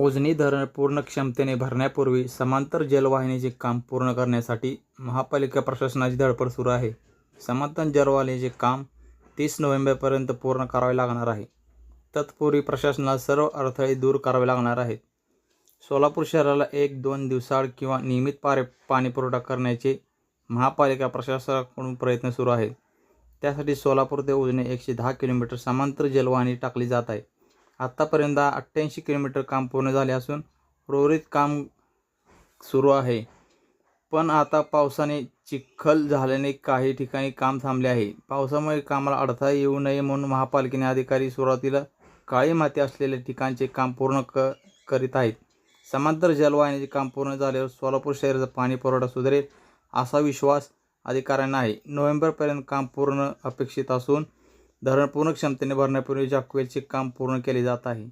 उजनी धरण पूर्ण क्षमतेने भरण्यापूर्वी समांतर जलवाहिनीचे काम पूर्ण करण्यासाठी महापालिका प्रशासनाची धडपड सुरू आहे. समांतर जलवाहिनीचे काम तीस नोव्हेंबरपर्यंत पूर्ण करावे लागणार आहे. तत्पूर्वी प्रशासनाला सर्व अडथळे दूर करावे लागणार आहेत. सोलापूर शहराला एक दोन दिवसाआड किंवा नियमित पारे पाणीपुरवठा करण्याचे महापालिका प्रशासनाकडून प्रयत्न सुरू आहेत. त्यासाठी सोलापूर ते उजने एकशे दहा किलोमीटर समांतर जलवाहिनी टाकली जात आहे. आतापर्यंत अठ्ठ्याऐंशी किलोमीटर काम पूर्ण झाले असून उर्वरित काम सुरू आहे. पण आता पावसाने चिखल झाल्याने काही ठिकाणी काम थांबले आहे. पावसामुळे कामाला अडथळा येऊ नये म्हणून महापालिकेने अधिकारी सुरुवातीला काळी माती असलेल्या ठिकाणचे काम पूर्ण क करीत आहेत. समांतर जलवाहिनीचे काम पूर्ण झाल्यावर सोलापूर शहराचा पाणीपुरवठा सुधारेल असा विश्वास अधिकाऱ्यांना आहे. नोव्हेंबरपर्यंत काम पूर्ण अपेक्षित असून धरण पूर्ण क्षमतेने भरण्यापूर्वी जॅकवेलचे काम पूर्ण केले जात आहे.